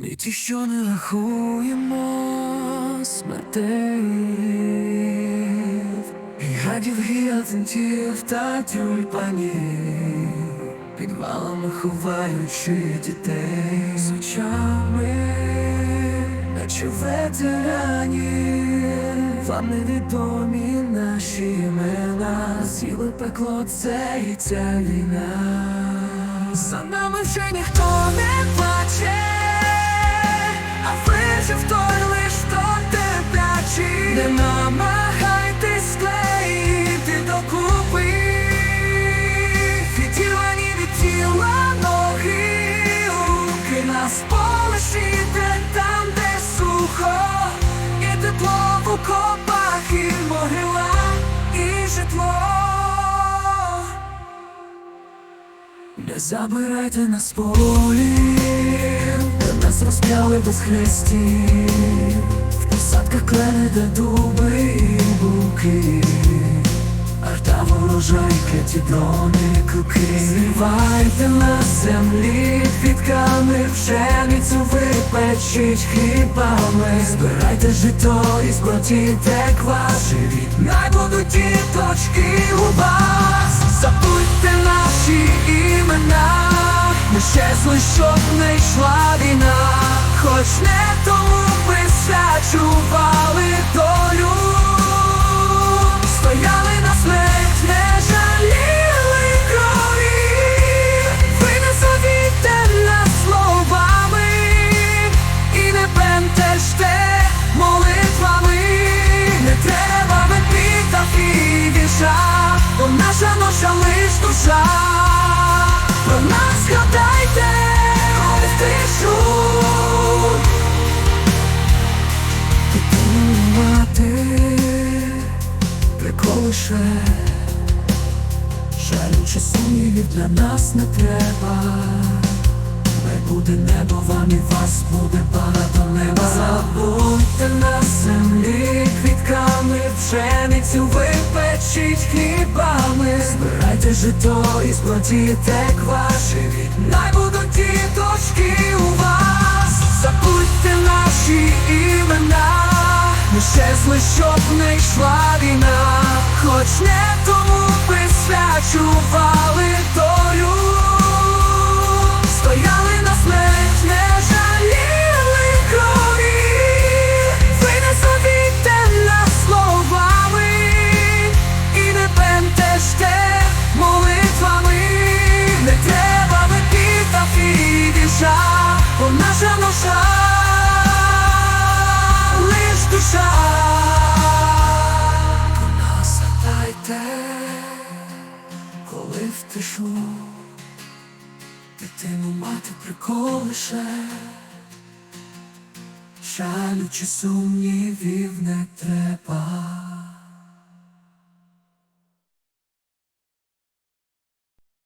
Ми ті, що не рахуємо смертей. І гадів гіацинтів та тюльпанів. Підвалами ховаючи дітей. З очами, наче ветеранів Вам невідомі наші імена. З'їли пекло це і ця війна. За нами вже ніхто не плаче вижив той лиш хто терплячий Не намагайтесь склеїти докупи. Відділені від тіла ноги Руки нас полишите там, де сухо. І тепло в окопах, і могила, і житло. Не забирайте нас полі, нас розп'яли без хрестів, в посадках клени, де дуби і буки, арта ворожайки, ті дрони, круки Зривайте на землі квітками, пшеницю випечіть хлібами. Збирайте жито і квас. Живіть, най будуть діточки у щезли, щоб не йшла війна приколише Жалю сумнівів для нас не треба. Ми буде небо вам і вас буде багато неба. Забудьте на землі квітками Пшеницю випечіть хлібами. Збирайте жито і складіте квас Живіть, най ми щезли, щоб не йшла війна, хоч не тому присвячували долю, згадайте, коли в тишу дитину мати приколише, жалю сумнівів не треба.